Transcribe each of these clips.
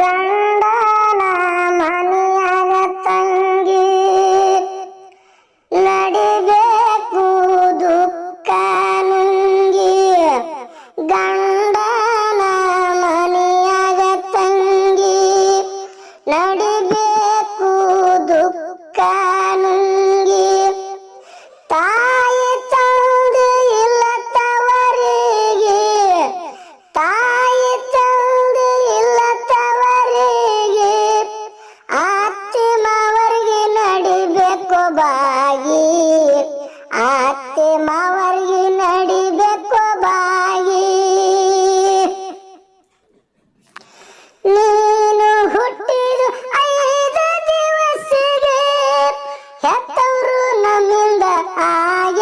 ಗಂಡ ಹೆತ್ತವರು ನಮ್ಮಿಂದ ಆಗ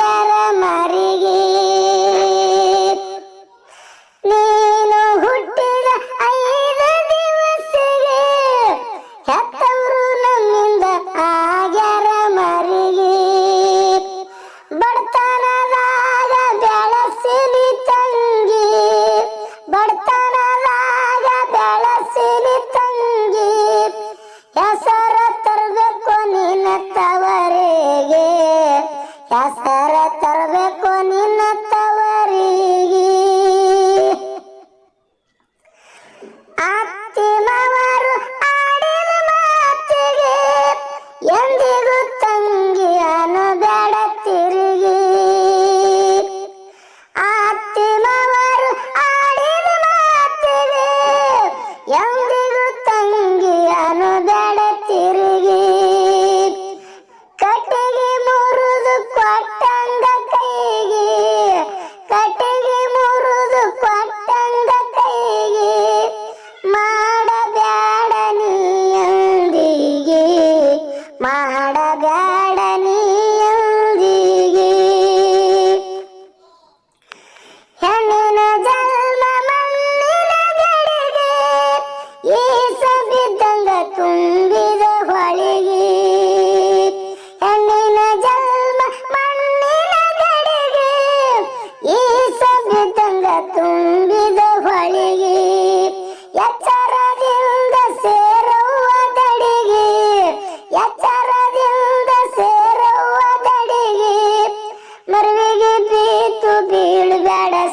ಎಚ್ಚರದಿಂದ ಸೇರುವ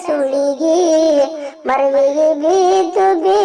ಸುಳಿಗೆ ಮರುವಿಗೆ ಬೀತು ಬೀ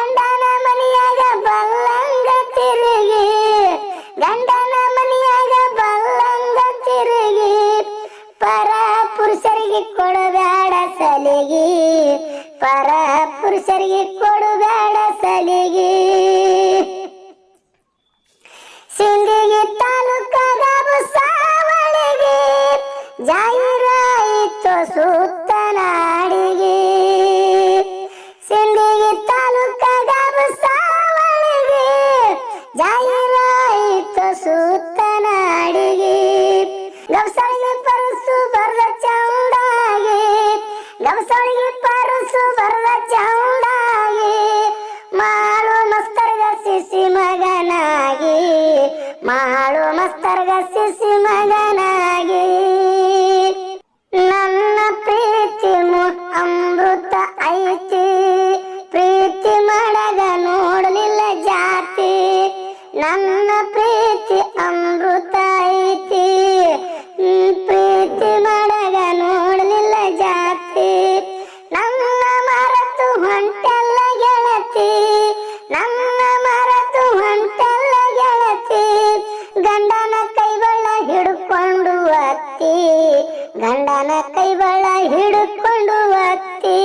ಗಂಡನ ಮನೆಯಾಗ ಬಲ್ಲಂಗ ತಿರುಗಿ, ಗಂಡನ ಮನೆಯಾಗ ಬಲ್ಲಂಗ ತಿರುಗಿ, ಪರ ಪುರುಷರಿಗೆ ಕೊಡಬೇಡ ಸಲಿಗಿ, ಪರ ಪುರುಷರಿಗೆ ಕೊಡಬೇಡ ಸಲಿಗಿ. ಸಿಂಧಿಗೆ ತಾಲೂಕಾಗ ಸಾವಳಿಗೆ ಜಾಯಿ ಸೊಳಿಗೆ ಪರಸು ಬರದ ಚೌಂಡಾಗಿ ಮಾಳು ಮಸ್ತರ್ಗ ಸಿಸಿ ಮಗನಾಗಿ ಮಾಳು ಮಸ್ತರ್ಗ ಸಿಸಿ ಮಗನ ಅತ್ತಿ ಗಂಡನ ಕೈಬಳ್ಳ ಹಿಡ್ಕೊಂಡು ಅತ್ತಿ